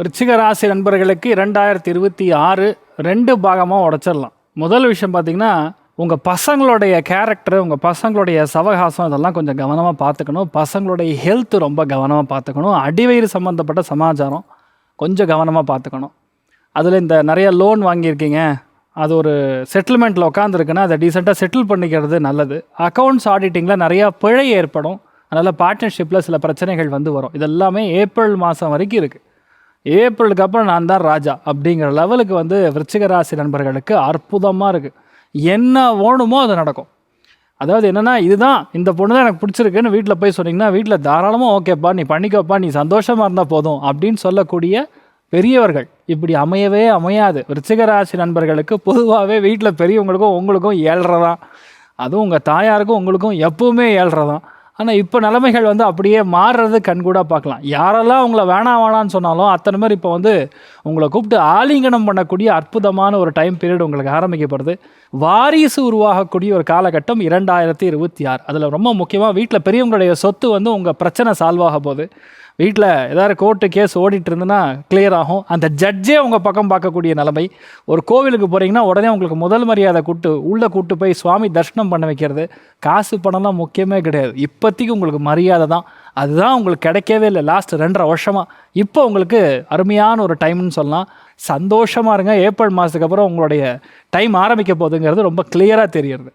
விருச்சிக ராசி நண்பர்களுக்கு இரண்டாயிரத்தி இருபத்தி ஆறு ரெண்டு பாகமாக உடச்சிடலாம். முதல் விஷயம் பார்த்திங்கன்னா உங்கள் பசங்களுடைய கேரக்டர் உங்கள் பசங்களுடைய சவகாசம் இதெல்லாம் கொஞ்சம் கவனமாக பார்த்துக்கணும். பசங்களுடைய ஹெல்த் ரொம்ப கவனமாக பார்த்துக்கணும். அடிவயிறு சம்மந்தப்பட்ட சமாச்சாரம் கொஞ்சம் கவனமாக பார்த்துக்கணும். அதில் இந்த நிறைய லோன் வாங்கியிருக்கீங்க. அது ஒரு செட்டில்மெண்ட்டில் உட்காந்துருக்குன்னா அதை டீசெண்டாக செட்டில் பண்ணிக்கிறது நல்லது. அக்கௌண்ட்ஸ் ஆடிட்டிங்கில் நிறையா பிழை ஏற்படும். அதனால் பார்ட்னர்ஷிப்பில் சில பிரச்சனைகள் வந்து வரும். இதெல்லாமே ஏப்ரல் மாதம் வரைக்கும் இருக்குது ஏப்ரலுக்கு அப்புறம் நான் தான் ராஜா அப்படிங்கிற லெவலுக்கு வந்து விருச்சிக ராசி நண்பர்களுக்கு அற்புதமாக இருக்குது என்ன வேணுமோ அது நடக்கும். அதாவது என்னென்னா இதுதான் இந்த பொண்ணு தான் எனக்கு பிடிச்சிருக்குன்னு வீட்டில் போய் சொன்னீங்கன்னா வீட்டில் தாராளமாக ஓகேப்பா நீ பண்ணிக்கோப்பா நீ சந்தோஷமாக இருந்தால் போதும் அப்படின்னு சொல்லக்கூடிய பெரியவர்கள். இப்படி அமையவே அமையாது. விருச்சிக ராசி நண்பர்களுக்கு பொதுவாகவே வீட்டில் பெரியவங்களுக்கும் உங்களுக்கும் ஏழ்றதான். அதுவும் உங்கள் தாயாருக்கும் உங்களுக்கும் எப்பவுமே ஏழ்றதான். ஆனால் இப்போ நிலைமைகள் வந்து அப்படியே மாறுறது கண்கூடாக பார்க்கலாம். யாரெல்லாம் உங்களை வேணாம் வேணான்னு சொன்னாலும் அத்தனை பேர் இப்போ வந்து உங்களை கூப்பிட்டு ஆலிங்கனம் பண்ணக்கூடிய அற்புதமான ஒரு டைம் பீரியட் உங்களுக்கு ஆரம்பிக்கப்படுது. வாரிசு உருவாகக்கூடிய ஒரு காலகட்டம் இரண்டாயிரத்தி இருபத்தி ஆறு. அதில் ரொம்ப முக்கியமாக வீட்டில் பெரியவங்களுடைய சொத்து வந்து உங்கள் பிரச்சனை சால்வ் ஆக போகுது. வீட்டில் ஏதாவது கோர்ட்டு கேஸ் ஓடிட்டு இருந்ததுன்னா கிளியர் ஆகும். அந்த ஜட்ஜே உங்கள் பக்கம் பார்க்கக்கூடிய நிலைமை. ஒரு கோவிலுக்கு போகிறீங்கன்னா உடனே உங்களுக்கு முதல் மரியாதை கூட்டு உள்ளே கூட்டு போய் சுவாமி தரிசனம் பண்ண வைக்கிறது. காசு பணம்லாம் முக்கியமே கிடையாது. இப்போதைக்கு உங்களுக்கு மரியாதை தான். அதுதான் உங்களுக்கு கிடைக்கவே இல்லை. லாஸ்ட் ரெண்டரை வருஷமாக இப்போ உங்களுக்கு அருமையான ஒரு டைம்னு சொல்லலாம். சந்தோஷமாக இருங்க. ஏப்ரல் மாதத்துக்கு அப்புறம் உங்களுடைய டைம் ஆரம்பிக்க போகுதுங்கிறது ரொம்ப கிளியராக தெரியுது.